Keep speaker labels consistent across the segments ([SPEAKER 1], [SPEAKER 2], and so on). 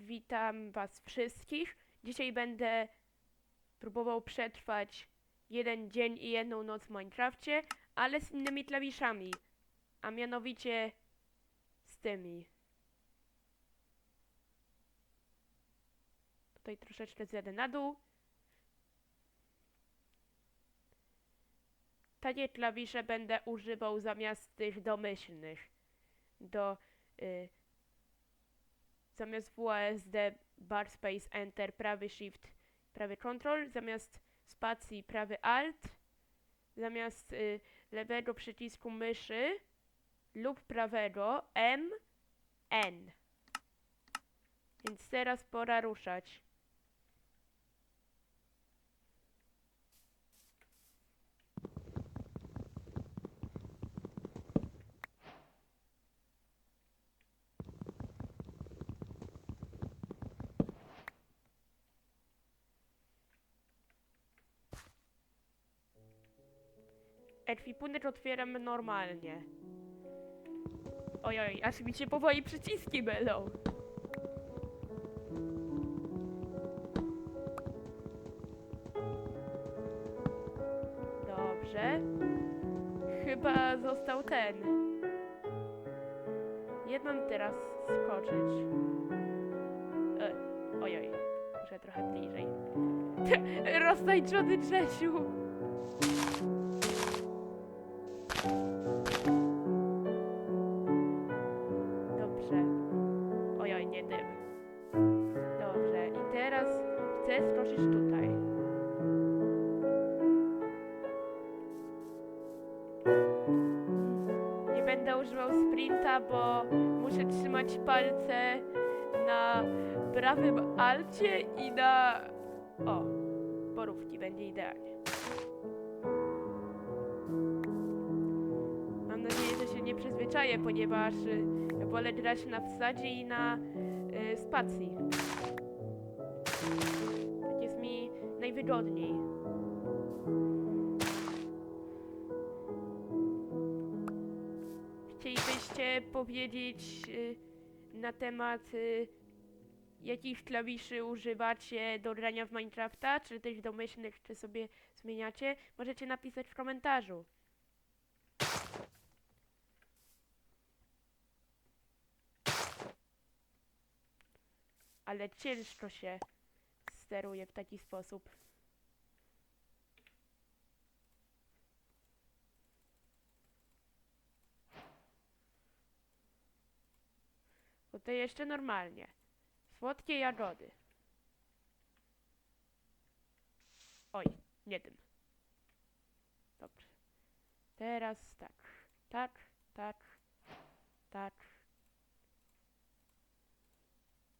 [SPEAKER 1] Witam Was wszystkich. Dzisiaj będę próbował przetrwać jeden dzień i jedną noc w Minecrafcie, ale z innymi klawiszami, a mianowicie z tymi. Tutaj troszeczkę zjadę na dół. Takie klawisze będę używał zamiast tych domyślnych. Do y, zamiast WASD bar space enter prawy shift prawy control zamiast spacji prawy alt zamiast y, lewego przycisku myszy lub prawego M N. Więc teraz pora ruszać ekwipunek otwieram normalnie ojoj aż mi się powoli przyciski mylą Dobrze. Chyba został ten. Jak mam teraz skoczyć? E, ojoj, muszę trochę bliżej. Roztańczony Grzesiu! Ojoj, nie dym. Dobrze, i teraz chcę skoczyć tutaj. Nie będę używał sprinta, bo muszę trzymać palce na prawym alcie i na... O, borówki, będzie idealnie. Mam nadzieję, że się nie przyzwyczaję, ponieważ wolę grać na wsadzie i na y, spacji. Tak jest mi najwygodniej. Chcielibyście powiedzieć y, na temat y, jakich klawiszy używacie do grania w Minecrafta, czy też domyślnych, czy sobie zmieniacie? Możecie napisać w komentarzu. Ale ciężko się steruje w taki sposób. To jeszcze normalnie. Słodkie jagody. Oj, nie tym. Dobrze. Teraz tak. Tak, tak, tak.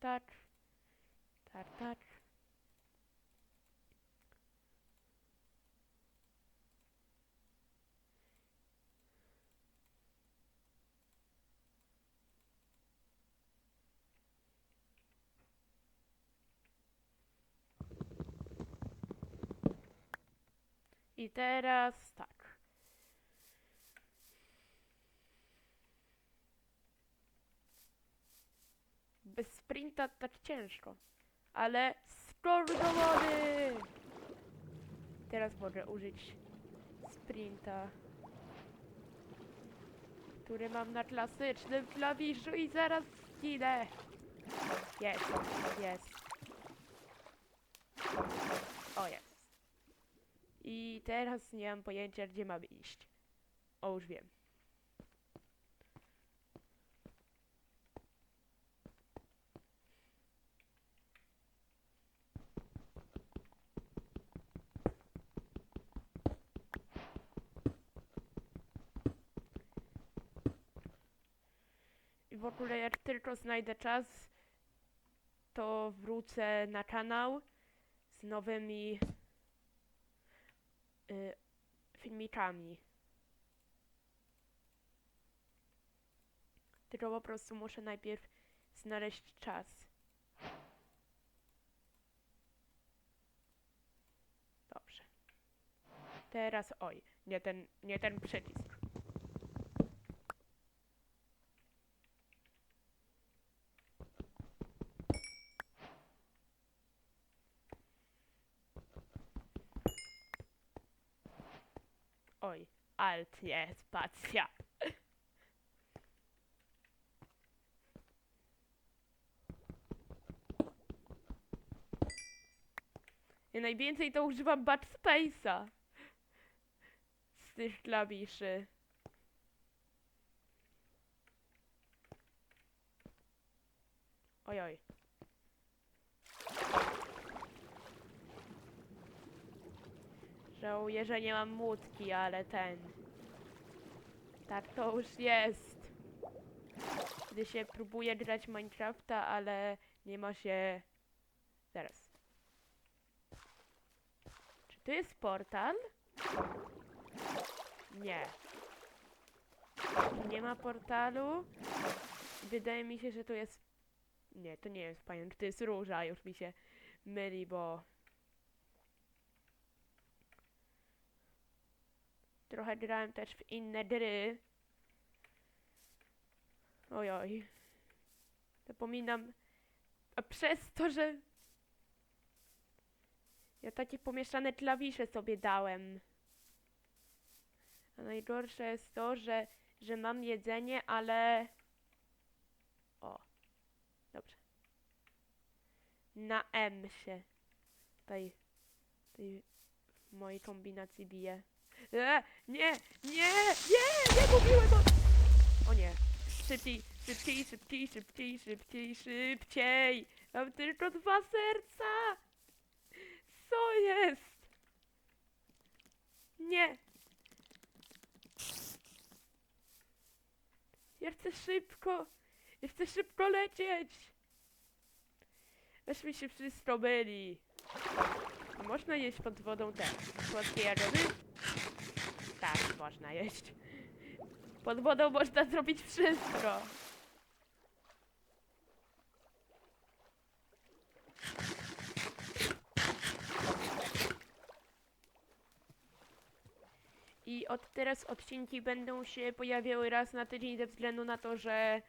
[SPEAKER 1] Tak. Tak. I teraz tak. Bez sprinta tak ciężko. Ale skok do wody! Teraz mogę użyć sprinta. Który mam na klasycznym klawiszu i zaraz zginę. Jest, jest. O, jest. I teraz nie mam pojęcia, gdzie mamy iść. O, już wiem. W ogóle jak tylko znajdę czas, to wrócę na kanał z nowymi y, filmikami. Tylko po prostu muszę najpierw znaleźć czas. Dobrze. Teraz, oj, nie ten, nie ten przycisk. Oj, alt, nie, spacja. Ja najwięcej to używam backspace'a. Z tych klawiszy. Ojoj. Żałuję, że nie mam łódki, ale ten... Tak to już jest. Gdy się próbuje grać Minecrafta, ale nie ma się... Zaraz. Czy tu jest portal? Nie. Tu nie ma portalu. Wydaje mi się, że to jest... Nie, to nie jest pająk, to jest róża. Już mi się myli, bo... Trochę grałem też w inne gry. Ojoj. Zapominam. A przez to, że... Ja takie pomieszane klawisze sobie dałem. A najgorsze jest to, że, że mam jedzenie, ale... O. Dobrze. Na M się. Tutaj w mojej kombinacji bije. E, nie, nie, nie, nie mówiłem o... O nie. Szybciej, szybciej, szybciej, szybciej, szybciej, szybciej. Mam tylko dwa serca. Co jest? Nie. Ja chcę szybko. Ja chcę szybko lecieć. Aż mi się wszystko myli. Można jeść pod wodą te słodkie jagody? Tak, można jeść. Pod wodą można zrobić wszystko. I od teraz odcinki będą się pojawiały raz na tydzień ze względu na to, że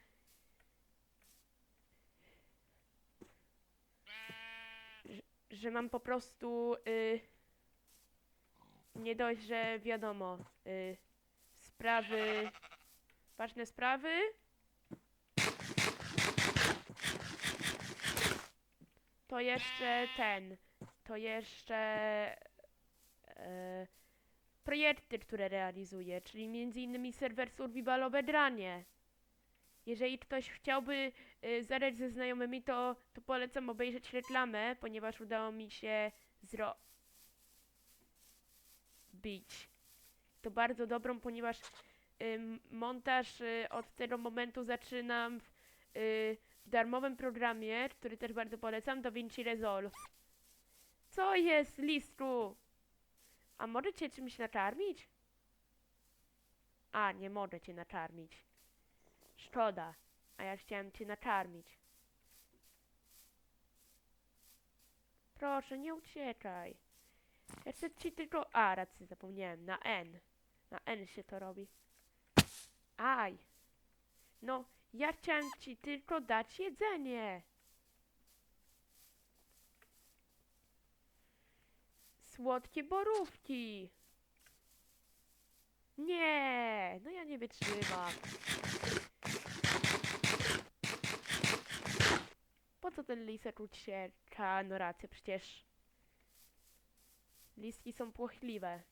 [SPEAKER 1] że, mam po prostu y, nie dość, że wiadomo y, sprawy ważne sprawy to jeszcze ten to jeszcze e, projekty, które realizuję, czyli między innymi serwer survivalowe granie. Jeżeli ktoś chciałby y, zagrać ze znajomymi, to, to polecam obejrzeć reklamę, ponieważ udało mi się zrobić to bardzo dobrą, ponieważ montaż y, od tego momentu zaczynam w, y, w darmowym programie, który też bardzo polecam, DaVinci Resolve. Co jest, listku? A może cię czymś nakarmić? A, nie mogę cię nakarmić. Szkoda, a ja chciałem cię nakarmić. Proszę, nie uciekaj. Ja chcę ci tylko... A, rację, zapomniałem. Na N. Na N się to robi. Aj. No, ja chciałem ci tylko dać jedzenie. Słodkie borówki. Nie, no ja nie wytrzymam. Po co ten lisek ucieka? No rację, przecież liski są płochliwe.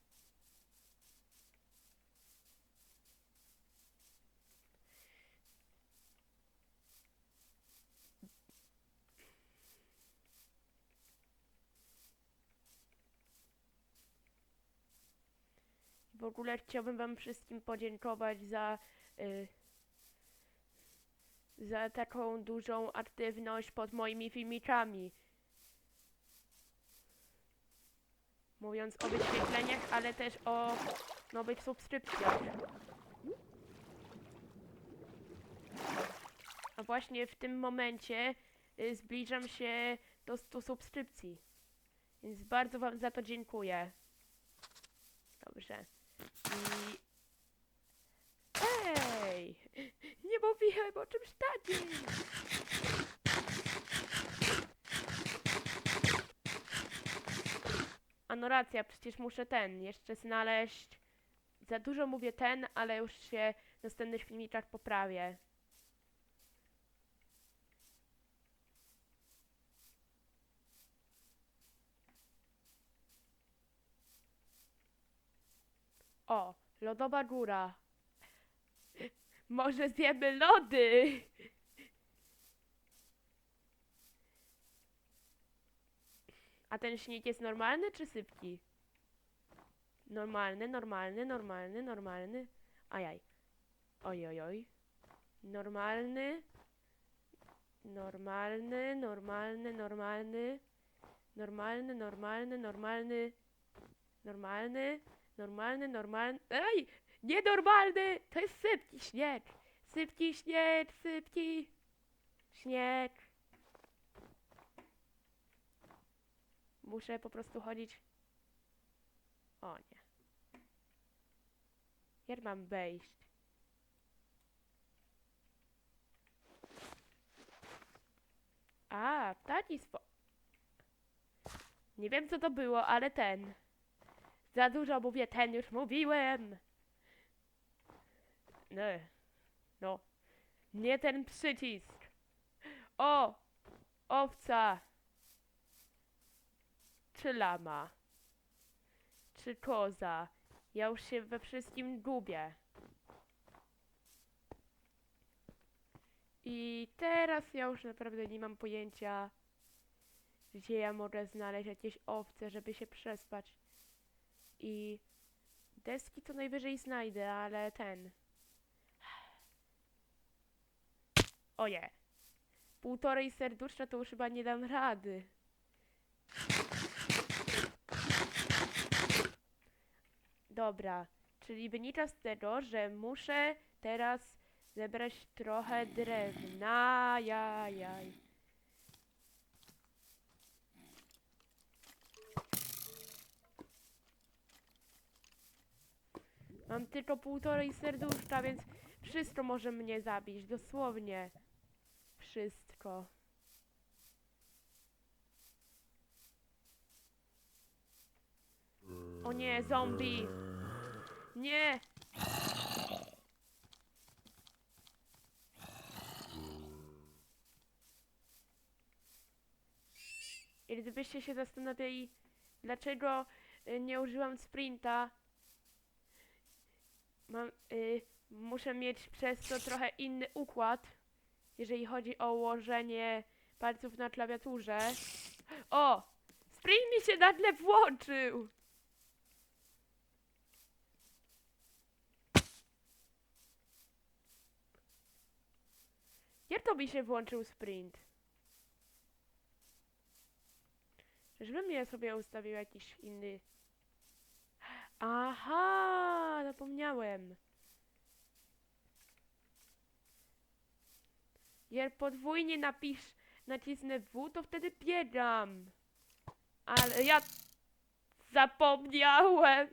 [SPEAKER 1] W ogóle chciałbym wam wszystkim podziękować za y, za taką dużą aktywność pod moimi filmikami. Mówiąc o wyświetleniach, ale też o nowych subskrypcjach. A właśnie w tym momencie y, zbliżam się do 100 subskrypcji. Więc bardzo wam za to dziękuję. Dobrze. I... Ej! Nie mówiłem o czymś takim! No racja, przecież muszę ten, jeszcze znaleźć Za dużo mówię ten, ale już się w następnych filmikach poprawię. O, lodowa góra. Może zjemy lody? A ten śnieg jest normalny czy sypki? Normalny, normalny, normalny, normalny. Ajaj. Oj, oj, oj. Normalny. Normalny, normalny, normalny. Normalny, normalny, normalny. Normalny, normalny, normalny. Ej! Nienormalny! To jest sypki śnieg. Sypki śnieg, sypki. Śnieg. Muszę po prostu chodzić. O nie. Jak mam wejść? A, taki spo... Nie wiem co to było, ale ten. Za dużo mówię ten, już mówiłem. Nie. No. Nie ten przycisk. O! Owca. Czy lama? Czy koza? Ja już się we wszystkim gubię. I teraz ja już naprawdę nie mam pojęcia, gdzie ja mogę znaleźć jakieś owce, żeby się przespać. I deski to najwyżej znajdę, ale ten. O nie. Półtorej serduszka to już chyba nie dam rady. Dobra, czyli wynika z tego, że muszę teraz zebrać trochę drewna. Jajaj. Mam tylko półtorej serduszka, więc wszystko może mnie zabić. Dosłownie. Wszystko. O nie, zombie! Nie! I gdybyście się zastanawiali, dlaczego y, nie użyłam sprinta, mam, y, muszę mieć przez to trochę inny układ, jeżeli chodzi o ułożenie palców na klawiaturze. O! Sprint mi się nagle włączył! Jak to mi się włączył sprint? Czyżbym ja sobie ustawił jakiś inny... Aha, zapomniałem. Jak podwójnie napisz, nacisnę W, to wtedy biegam. Ale ja zapomniałem.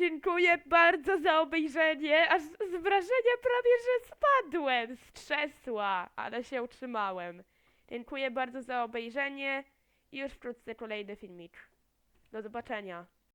[SPEAKER 1] Dziękuję bardzo za obejrzenie, aż z wrażenia prawie, że spadłem z krzesła, ale się utrzymałem. Dziękuję bardzo za obejrzenie i już wkrótce kolejny filmik. Do zobaczenia.